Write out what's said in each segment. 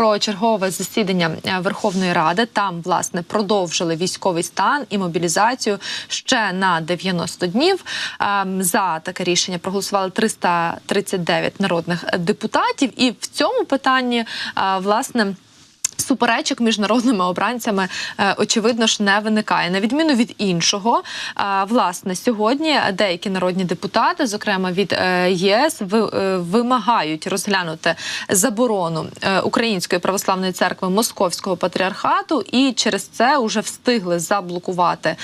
про чергове засідання е, Верховної Ради. Там власне продовжили військовий стан і мобілізацію ще на 90 днів. Ем, За таке рішення проголосували 339 народних депутатів, і в цьому питанні е, власне. Суперечок між народними обранцями е, очевидно ж не виникає на відміну від іншого. е, Власне, сьогодні деякі народні депутати, зокрема від е, ЄС, ви- вимагають розглянути заборону Української православної церкви Московського патріархату, і через це вже встигли заблокувати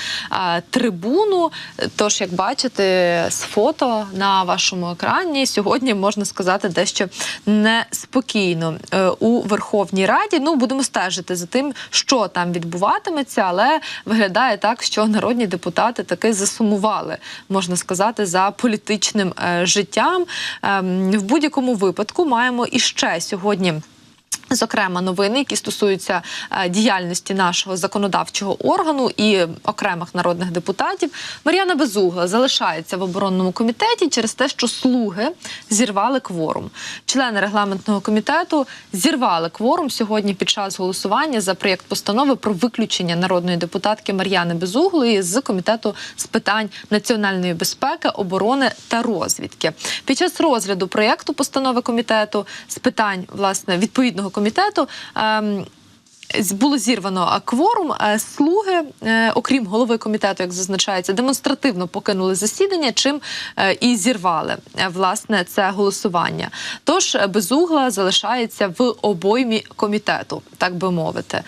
трибуну. Тож, як бачите, з фото на вашому екрані сьогодні можна сказати дещо неспокійно у Верховній Раді. Ну будемо стежити за тим, що там відбуватиметься, але виглядає так, що народні депутати таки засумували, можна сказати, за політичним е, життям. Ем, в будь-якому випадку маємо іще сьогодні. Зокрема, новини, які стосуються е, діяльності нашого законодавчого органу і окремих народних депутатів, Мар'яна Безугла залишається в оборонному комітеті через те, що слуги зірвали кворум. Члени регламентного комітету зірвали кворум сьогодні під час голосування за проєкт постанови про виключення народної депутатки Мар'яни Безуглої з комітету з питань національної безпеки, оборони та розвідки. Під час розгляду проєкту постанови комітету з питань власне відповідного комітету. Було зірвано кворум. Слуги, е, окрім голови комітету, як зазначається, демонстративно покинули засідання, чим е, і зірвали е, власне це голосування. Тож безугла залишається в обоймі комітету, так би мовити.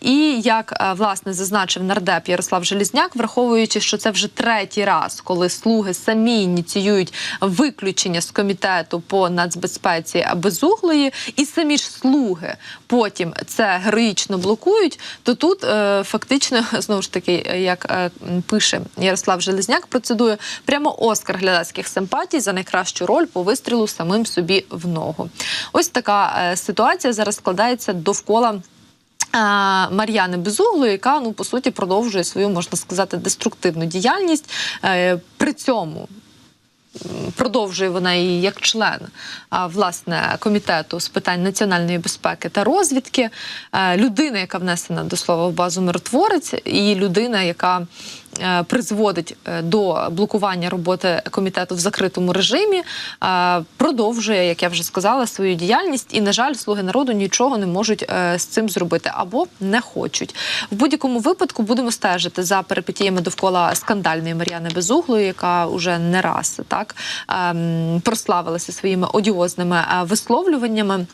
І як власне зазначив нардеп Ярослав Желізняк, враховуючи, що це вже третій раз, коли слуги самі ініціюють виключення з комітету по нацбезпеці безуглої, і самі ж слуги потім це героїчно блокують, то тут е, фактично знову ж таки, як е, пише Ярослав Железняк, процедує прямо Оскар глядацьких симпатій за найкращу роль по вистрілу самим собі в ногу. Ось така е, ситуація зараз складається довкола. Мар'яни Безуглої, яка ну по суті продовжує свою, можна сказати, деструктивну діяльність. При цьому продовжує вона її як член власне комітету з питань національної безпеки та розвідки. Е, Людина, яка внесена до слова в базу миротворець, і людина, яка призводить е, до блокування роботи комітету в закритому режимі, е, продовжує, як я вже сказала, свою діяльність. І, на жаль, слуги народу нічого не можуть е, з цим зробити або не хочуть. В будь-якому випадку будемо стежити за перипетіями довкола скандальної Мар'яни Безуглої, яка уже не раз так ем, прославилася своїми одіозними е, висловлюваннями.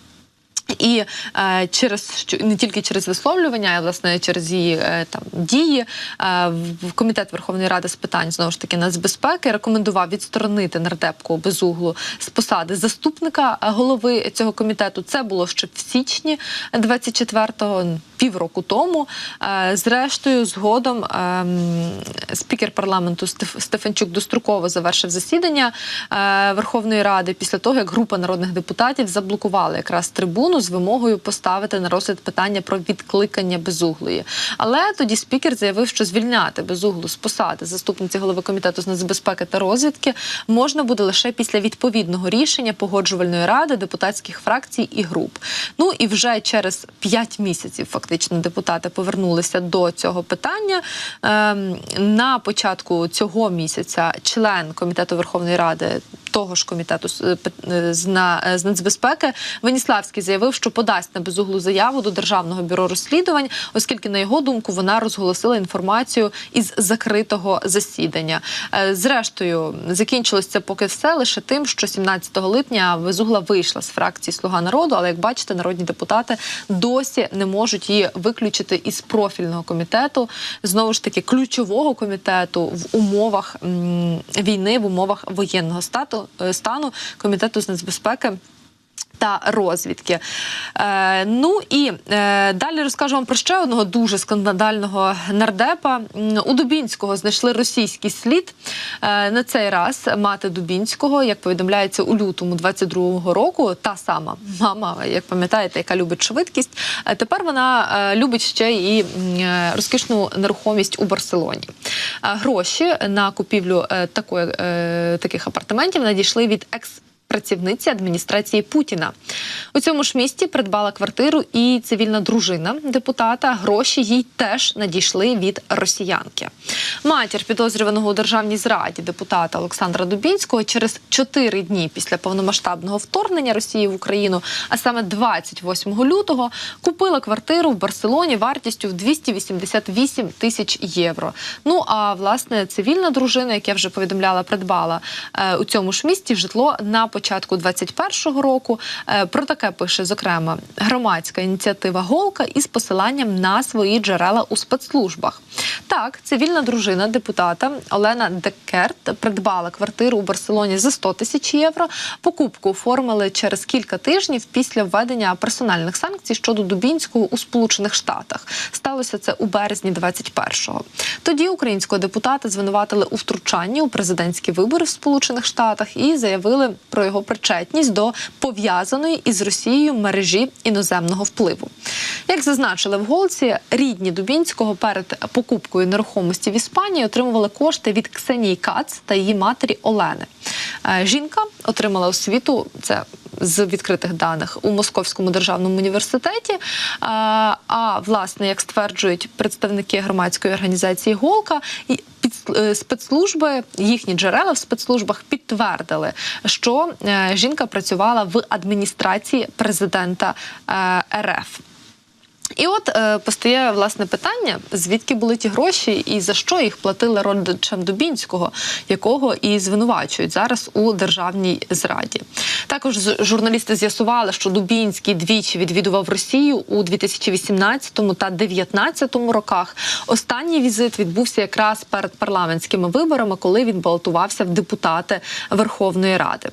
І е, через не тільки через висловлювання, а власне через її е, там дії е, комітет Верховної Ради з питань знову ж таки нацбезпеки рекомендував відсторонити нардепку безуглу з посади заступника голови цього комітету. Це було ще в січні 24-го, півроку тому. Е, зрештою, згодом ем, спікер парламенту Стеф- Стефанчук достроково завершив засідання е, Верховної Ради після того, як група народних депутатів заблокували якраз трибуну з вимогою поставити на розгляд питання про відкликання безуглої. Але тоді спікер заявив, що звільняти безуглу з посади заступниці голови комітету з нацбезпеки та розвідки можна буде лише після відповідного рішення погоджувальної ради депутатських фракцій і груп. Ну і вже через 5 місяців фактично депутати повернулися до цього питання. Ем, на початку цього місяця член комітету Верховної Ради. Того ж комітету з, е, е, е, з нацбезпеки Веніславський заявив, що подасть на безуглу заяву до державного бюро розслідувань, оскільки на його думку вона розголосила інформацію із закритого засідання. Зрештою, закінчилось це поки все лише тим, що 17 липня безугла вийшла з фракції Слуга народу, але як бачите, народні депутати досі не можуть її виключити із профільного комітету, знову ж таки ключового комітету в умовах війни, в умовах воєнного стату стану комітету з нацбезпеки. Та розвідки. Е, ну і е, далі розкажу вам про ще одного дуже скандального нардепа. У Дубінського знайшли російський слід. Е, на цей раз мати Дубінського, як повідомляється у лютому 22-го року, та сама мама, як пам'ятаєте, яка любить швидкість. е, Тепер вона е, любить ще і е, розкішну нерухомість у Барселоні. Гроші на купівлю такої, таких апартаментів надійшли від екс працівниці адміністрації Путіна. У цьому ж місті придбала квартиру і цивільна дружина депутата. Гроші їй теж надійшли від росіянки. Матір підозрюваного у державній зраді депутата Олександра Дубінського через чотири дні після повномасштабного вторгнення Росії в Україну, а саме 28 лютого, купила квартиру в Барселоні вартістю в 288 тисяч євро. Ну а власне цивільна дружина, як я вже повідомляла, придбала е, у цьому ж місті житло на початку 21-го року. Е, про таке пише зокрема громадська ініціатива Голка із посиланням на свої джерела у спецслужбах. Так, цивільна дружина депутата Олена Декерт придбала квартиру у Барселоні за 100 тисяч євро. Покупку оформили через кілька тижнів після введення персональних санкцій щодо Дубінського у Сполучених Штатах. Сталося це у березні 21-го. Тоді українського депутата звинуватили у втручанні у президентські вибори в Сполучених Штатах і заявили про його причетність до пов'язаної із Росією мережі іноземного впливу. Як зазначили в голці, рідні Дубінського перед покупкою нерухомості в Іспанії отримували кошти від Ксенії Кац та її матері Олени. Е, Жінка отримала освіту. Це з відкритих даних у Московському державному університеті. А, а власне, як стверджують представники громадської організації Голка, е, спецслужби їхні джерела в спецслужбах підтвердили, що е, жінка працювала в адміністрації президента е, РФ. І от е, постає власне питання, звідки були ті гроші і за що їх платили родичам Дубінського, якого і звинувачують зараз у державній зраді. Також журналісти з'ясували, що Дубінський двічі відвідував Росію у 2018 та 2019 роках. Останній візит відбувся якраз перед парламентськими виборами, коли він балотувався в депутати Верховної Ради.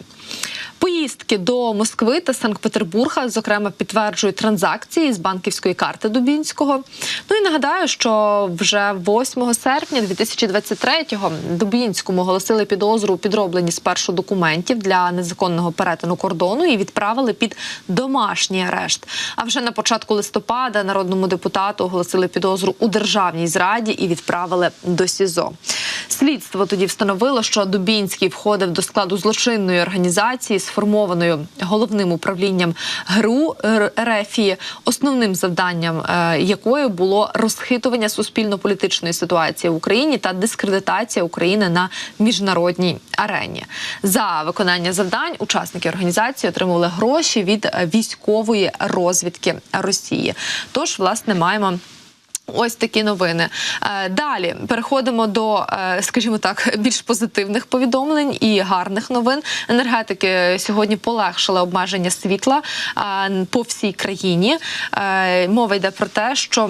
Поїздки до Москви та Санкт-Петербурга, зокрема, підтверджують транзакції з банківської карти Дубінського. Ну і нагадаю, що вже 8 серпня 2023-го Дубінському оголосили підозру у підробленні спершу документів для незаконного перетину кордону і відправили під домашній арешт. А вже на початку листопада народному депутату оголосили підозру у державній зраді і відправили до СІЗО. Слідство тоді встановило, що Дубінський входив до складу злочинної організації, сформованою головним управлінням ГРУ РФІ, основним завданням е, якої було розхитування суспільно-політичної ситуації в Україні та дискредитація України на міжнародній арені. За виконання завдань учасники організації отримували гроші від е, військової розвідки Росії. Тож, власне, маємо. Ось такі новини. Е, Далі переходимо до, е, скажімо так, більш позитивних повідомлень і гарних новин. Енергетики сьогодні полегшили обмеження світла е, по всій країні. Мова йде про те, що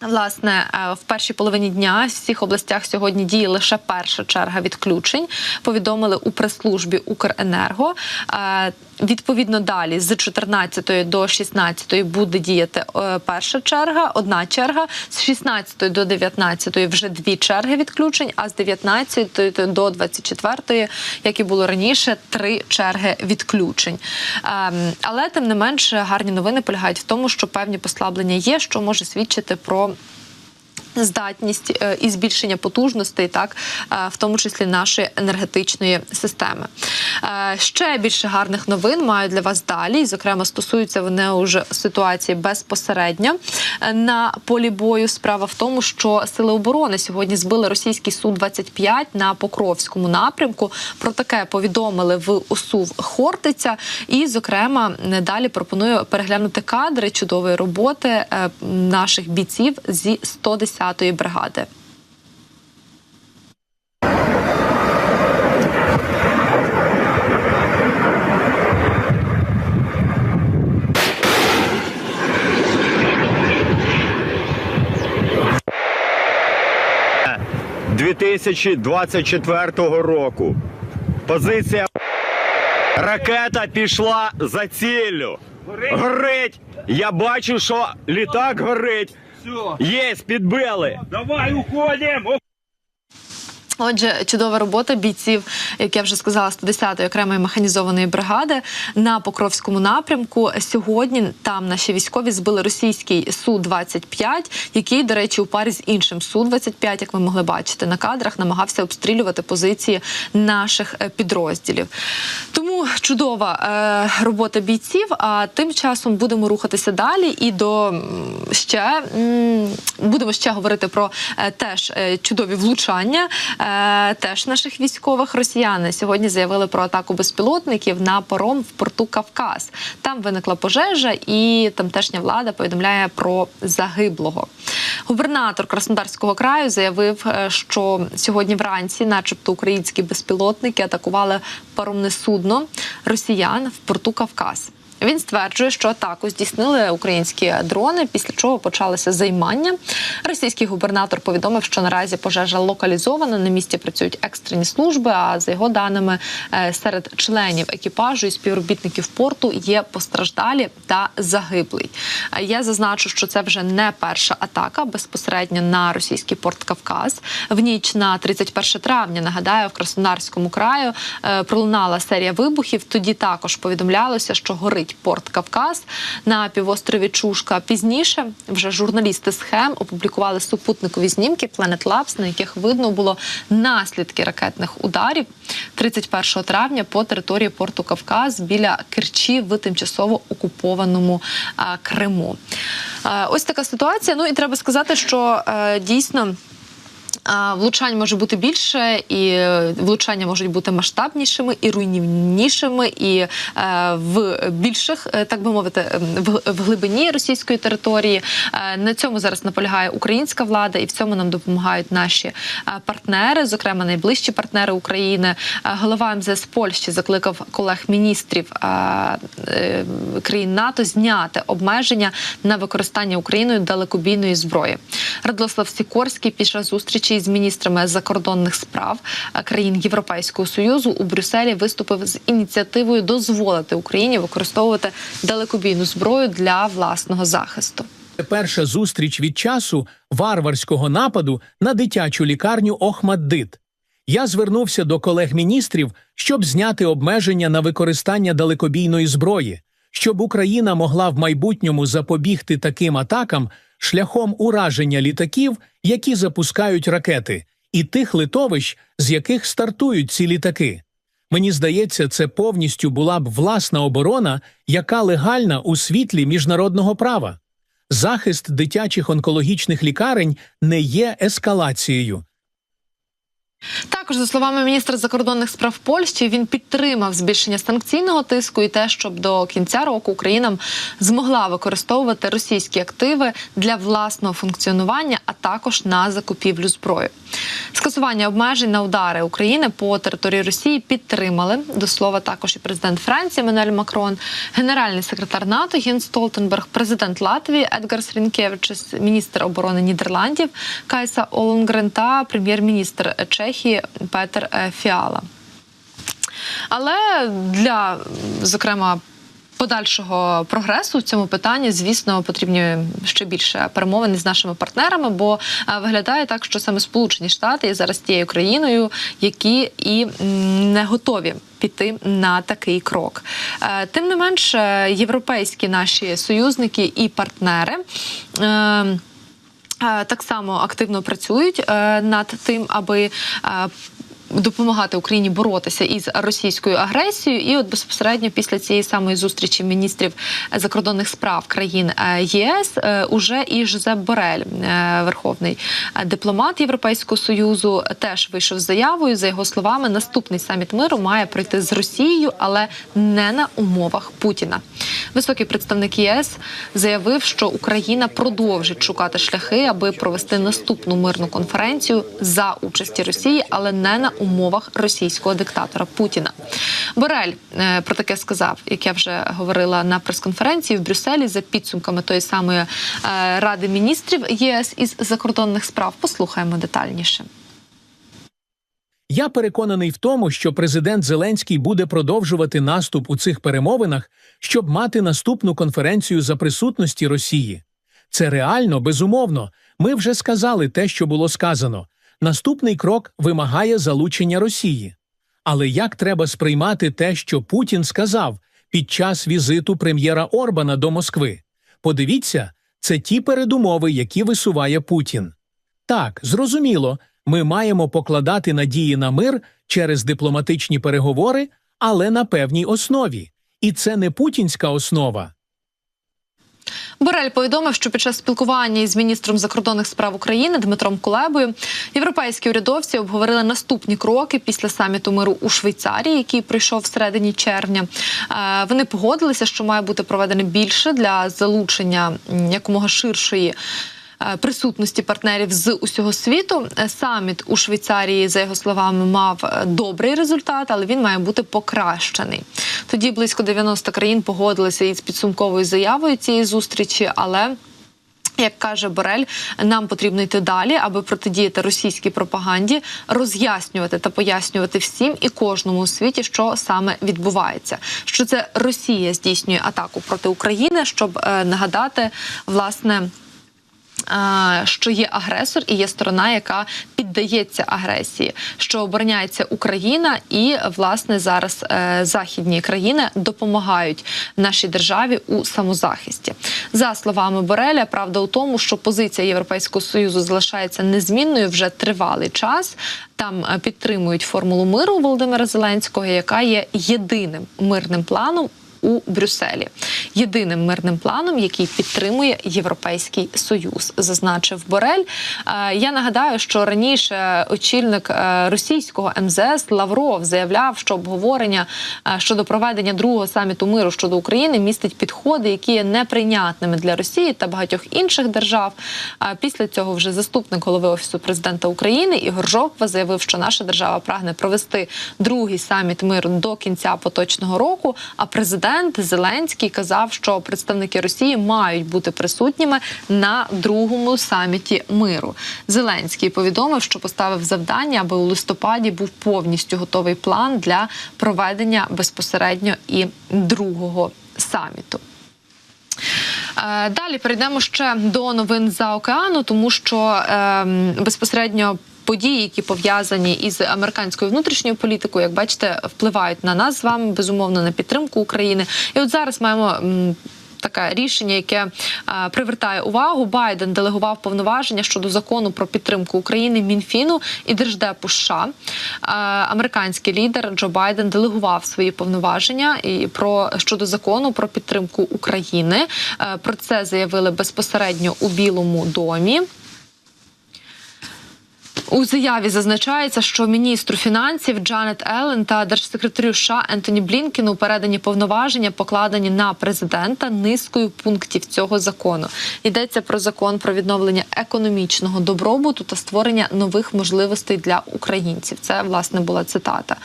Власне, е, в першій половині дня в всіх областях сьогодні діє лише перша черга відключень. Повідомили у прес-службі Укренерго. Е, Відповідно, далі з 14 до 16 буде діяти е, перша черга, одна черга. З 16 до 19 вже дві черги відключень. А з 19 до 24, як і було раніше, три черги відключень. Ем, Але тим не менше гарні новини полягають в тому, що певні послаблення є, що може свідчити про. Здатність е, і збільшення потужностей, так е, в тому числі нашої енергетичної системи. Е, Ще більше гарних новин маю для вас далі. І, зокрема, стосуються вони уже ситуації безпосередньо на полі бою. Справа в тому, що сили оборони сьогодні збили російський су 25 на Покровському напрямку. Про таке повідомили в УСУВ Хортиця. І, зокрема, далі пропоную переглянути кадри чудової роботи наших бійців зі 110-ї бригади. – 2024 року. Позиція ракета пішла за ціллю. Горить. Я бачу, що літак горить. Все, Есть, підбили. давай уходим. Отже, чудова робота бійців, як я вже сказала, 110-ї окремої механізованої бригади на Покровському напрямку. Сьогодні там наші військові збили російський су 25 який, до речі, у парі з іншим су 25 як ви могли бачити на кадрах, намагався обстрілювати позиції наших е, підрозділів. Тому чудова е, робота бійців. А тим часом будемо рухатися далі і до ще будемо ще говорити про е, теж чудові влучання. Е, теж наших військових росіяни сьогодні заявили про атаку безпілотників на паром в порту Кавказ. Там виникла пожежа, і тамтешня влада повідомляє про загиблого. Губернатор Краснодарського краю заявив, е, що сьогодні вранці, начебто, українські безпілотники атакували паромне судно росіян в порту Кавказ. Він стверджує, що атаку здійснили українські дрони, після чого почалося займання. Російський губернатор повідомив, що наразі пожежа локалізована. На місці працюють екстрені служби. А за його даними, е, серед членів екіпажу і співробітників порту є постраждалі та загиблий. Е, Я зазначу, що це вже не перша атака безпосередньо на російський порт Кавказ. В ніч на 31 травня нагадаю, в Краснодарському краю е, пролунала серія вибухів. Тоді також повідомлялося, що горить порт Кавказ на півострові Чушка. Пізніше вже журналісти схем опублікували супутникові знімки Planet Labs, на яких видно було наслідки ракетних ударів 31 травня по території порту Кавказ біля Керчі в тимчасово окупованому Криму. Е, Ось така ситуація. Ну і треба сказати, що е, дійсно. Влучань може бути більше, і е, влучання можуть бути масштабнішими і руйнівнішими, і е, в більших, е, так би мовити, в, глибині російської території. На цьому зараз наполягає українська влада, і в цьому нам допомагають наші партнери, зокрема найближчі партнери України. Голова МЗС Польщі закликав колег-міністрів країн НАТО зняти обмеження на використання Україною далекобійної зброї. Радослав Сікорський під час зустрічі з міністрами закордонних справ е, країн Європейського союзу у Брюсселі виступив з ініціативою дозволити Україні використовувати далекобійну зброю для власного захисту. Перша зустріч від часу варварського нападу на дитячу лікарню Охмаддит. Я звернувся до колег-міністрів, щоб зняти обмеження на використання далекобійної зброї, щоб Україна могла в майбутньому запобігти таким атакам шляхом ураження літаків, які запускають ракети, і тих литовищ, з яких стартують ці літаки. Мені здається, це повністю була б власна оборона, яка легальна у світлі міжнародного права. Захист дитячих онкологічних лікарень не є ескалацією. Також за словами міністра закордонних справ Польщі, він підтримав збільшення санкційного тиску і те, щоб до кінця року Україна змогла використовувати російські активи для власного функціонування, а також на закупівлю зброї. Скасування обмежень на удари України по території Росії підтримали до слова також і президент Франції Еммануель Макрон, генеральний секретар НАТО Ген Столтенберг, президент Латвії Едгар Срінкевичус, міністр оборони Нідерландів Кайса Олонгрен та прем'єр-міністр Чехії Петер е, Фіала. Але для зокрема. Подальшого прогресу в цьому питанні, звісно, потрібні ще більше перемовини з нашими партнерами, бо е, виглядає так, що саме Сполучені Штати є зараз тією країною, які і не готові піти на такий крок. Е, Тим не менш, е, європейські наші союзники і партнери. Е, Так само активно працюють е, над тим, аби е, допомагати Україні боротися із російською агресією. І от безпосередньо після цієї самої зустрічі міністрів закордонних справ країн е, ЄС е, уже і Жозеп Борель, е, верховний дипломат Європейського союзу, теж вийшов з заявою. За його словами, наступний саміт миру має пройти з Росією, але не на умовах Путіна. Високий представник ЄС заявив, що Україна продовжить шукати шляхи, аби провести наступну мирну конференцію за участі Росії, але не на умовах російського диктатора Путіна. Борель е, про таке сказав, як я вже говорила на прес-конференції в Брюсселі за підсумками тої самої е, ради міністрів ЄС із закордонних справ. Послухаємо детальніше. Я переконаний в тому, що президент Зеленський буде продовжувати наступ у цих перемовинах, щоб мати наступну конференцію за присутності Росії. Це реально, безумовно. Ми вже сказали те, що було сказано. Наступний крок вимагає залучення Росії. Але як треба сприймати те, що Путін сказав під час візиту прем'єра Орбана до Москви? Подивіться, це ті передумови, які висуває Путін. Так, зрозуміло, ми маємо покладати надії на мир через дипломатичні переговори, але на певній основі. І це не путінська основа. Борель повідомив, що під час спілкування із міністром закордонних справ України Дмитром Кулебою європейські урядовці обговорили наступні кроки після саміту миру у Швейцарії, який пройшов в середині червня. Е, Вони погодилися, що має бути проведено більше для залучення якомога ширшої. Е, Присутності партнерів з усього світу Е, саміт у Швейцарії, за його словами, мав е, добрий результат, але він має бути покращений. Тоді близько 90 країн погодилися із підсумковою заявою цієї зустрічі, але як каже Борель, нам потрібно йти далі, аби протидіяти російській пропаганді, роз'яснювати та пояснювати всім і кожному у світі, що саме відбувається. Що це Росія здійснює атаку проти України, щоб нагадати власне. А, Що є агресор і є сторона, яка піддається агресії, що обороняється Україна, і власне зараз е, західні країни допомагають нашій державі у самозахисті. За словами Бореля, правда у тому, що позиція Європейського союзу залишається незмінною вже тривалий час. Там е, підтримують формулу миру Володимира Зеленського, яка є єдиним мирним планом у Брюсселі, єдиним мирним планом, який підтримує Європейський Союз, зазначив Борель. Е, Я нагадаю, що раніше очільник е, російського МЗС Лавров заявляв, що обговорення е, щодо проведення другого саміту миру щодо України містить підходи, які є неприйнятними для Росії та багатьох інших держав. Після цього вже заступник голови офісу президента України Ігор Жовква заявив, що наша держава прагне провести другий саміт миру до кінця поточного року. А президент Зеленський казав, що представники Росії мають бути присутніми на другому саміті миру. Зеленський повідомив, що поставив завдання, аби у листопаді був повністю готовий план для проведення безпосередньо і другого саміту. Е, Далі перейдемо ще до новин за океану, тому що ем, безпосередньо. Події, які пов'язані із американською внутрішньою політикою, як бачите, впливають на нас з вами безумовно на підтримку України. І от зараз маємо. Таке рішення, яке е, привертає увагу. Байден делегував повноваження щодо закону про підтримку України Мінфіну і Держдепу США. Е, американський лідер Джо Байден делегував свої повноваження і про щодо закону про підтримку України. Е, про це заявили безпосередньо у Білому домі. У заяві зазначається, що міністру фінансів Джанет Елен та держсекретарю США Ентоні Блінкіну передані повноваження, покладені на президента низкою пунктів цього закону. Йдеться про закон про відновлення економічного добробуту та створення нових можливостей для українців. Це власне була цитата.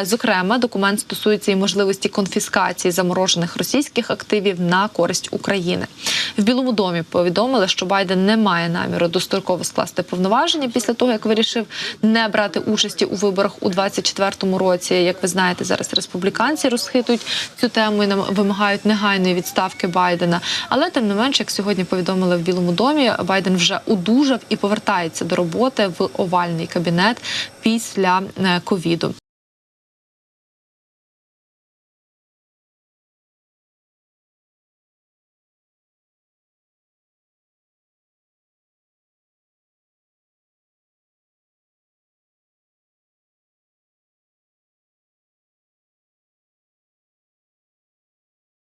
Е, Зокрема, документ стосується і можливості конфіскації заморожених російських активів на користь України. В Білому домі повідомили, що Байден не має наміру достроково скласти повноваження після того, як вирішив не брати участі у виборах у 2024 році. Як ви знаєте, зараз республіканці розхитують цю тему і нам вимагають негайної відставки Байдена. Але тим не менше, як сьогодні повідомили в Білому домі, Байден вже одужав і повертається до роботи в овальний кабінет після е, ковіду.